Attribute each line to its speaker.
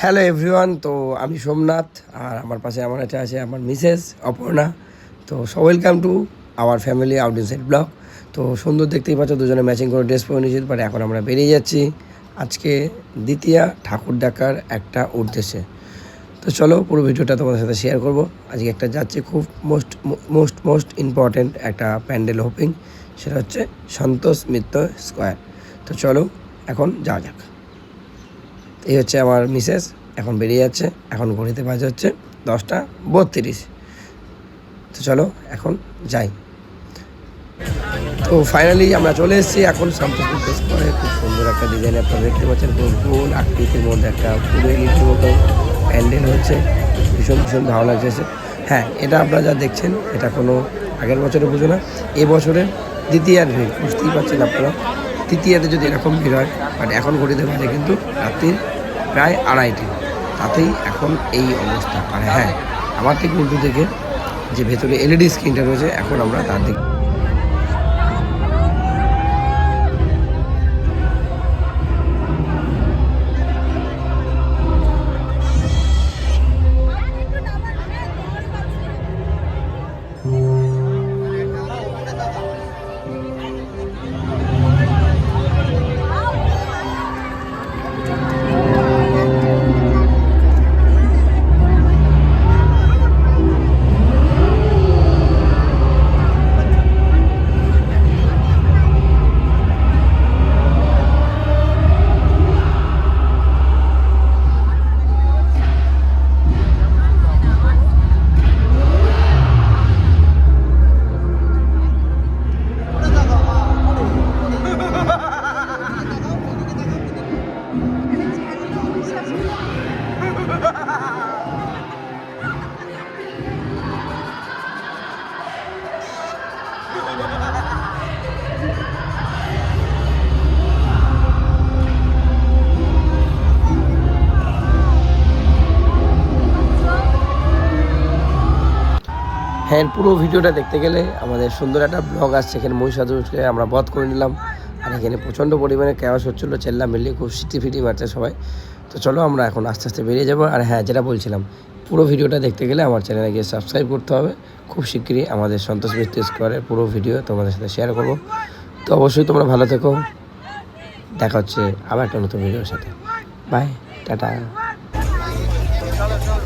Speaker 1: Hello everyone তো আমি সোমনাথ, আর আমার পাশে আমার কাছে আছে আমার মিসেস অপর্ণা। তো so welcome to our family out inside blog তো সুন্দর দেখতেই পাচ্ছ, দুজনে ম্যাচিং করে ড্রেস পরে নিয়েছি বাট এখন আমরা বেরিয়ে যাচ্ছি আজকে দ্বিতীয়া ঠাকুর ডাকার একটা উদ্দেশ্যে। তো চলো পুরো ভিডিওটা তোমাদের সাথে শেয়ার করব। আজকে একটা যাচ্ছে খুব মোস্ট মোস্ট মোস্ট ইম্পর্ট্যান্ট একটা প্যান্ডেল হোপিং সেটা হচ্ছে সন্তোষ মিত্র স্কোয়ার তো চলো এখন যাওয়া যাক। এই হচ্ছে আমার মিসেস, এখন বেরিয়ে যাচ্ছে, এখন ঘড়িতে বাজে হচ্ছে দশটা বত্রিশ। তো চলো এখন যাই। তো ফাইনালি আমরা চলে এসেছি, এখন সন্তোষ মিত্র স্কোয়ারে খুব সুন্দর একটা ডিজাইন আপনারা দেখতে পাচ্ছেন পুরো গোল আকৃতির মধ্যে একটা পুরো ইলিটির মতো প্যান্ডেল হচ্ছে, ভীষণ ভীষণ ভালো লাগছে হ্যাঁ এটা আপনারা যা দেখছেন, এটা কোনো আগের বছরের পুজো না, এ বছরের দ্বিতীয়ার ভিড় বুঝতেই পারছেন আপনারা। তৃতীয়াতে যদি এরকম ভিড় হয় বাট এখন ঘড়িতে বাজে কিন্তু রাত্রির প্রায় আড়াইটি। তাতেই এখন এই অবস্থা। আর হ্যাঁ আমার ঠিক উল্টো দিকে যে ভেতরে এলইডি স্ক্রিনটা রয়েছে, এখন আমরা তার দিকে হ্যাঁ পুরো ভিডিওটা দেখতে গেলে আমাদের সুন্দর একটা ব্লগ আসছে। এখানে মহিষাদুরকে আমরা বধ করে নিলাম। আর এখানে প্রচণ্ড পরিমাণে ক্যাওয়াস হচ্ছিল। চেল্লা মিল্লি খুব সিটি ফিটি মারছে সবাই। তো চলো আমরা এখন আস্তে আস্তে বেরিয়ে যাব। আর হ্যাঁ যেটা বলছিলাম, পুরো ভিডিওটা দেখতে গেলে আমার চ্যানেলে গিয়ে সাবস্ক্রাইব করতে হবে। খুব শীঘ্রই আমাদের সন্তোষ মিত্র স্কোয়ারের পুরো ভিডিও তোমাদের সাথে শেয়ার করব। তো অবশ্যই তোমরা ভালো থেকো। দেখা হচ্ছে আবার একটা নতুন ভিডিওর সাথে। Bye tata. চলো চলো।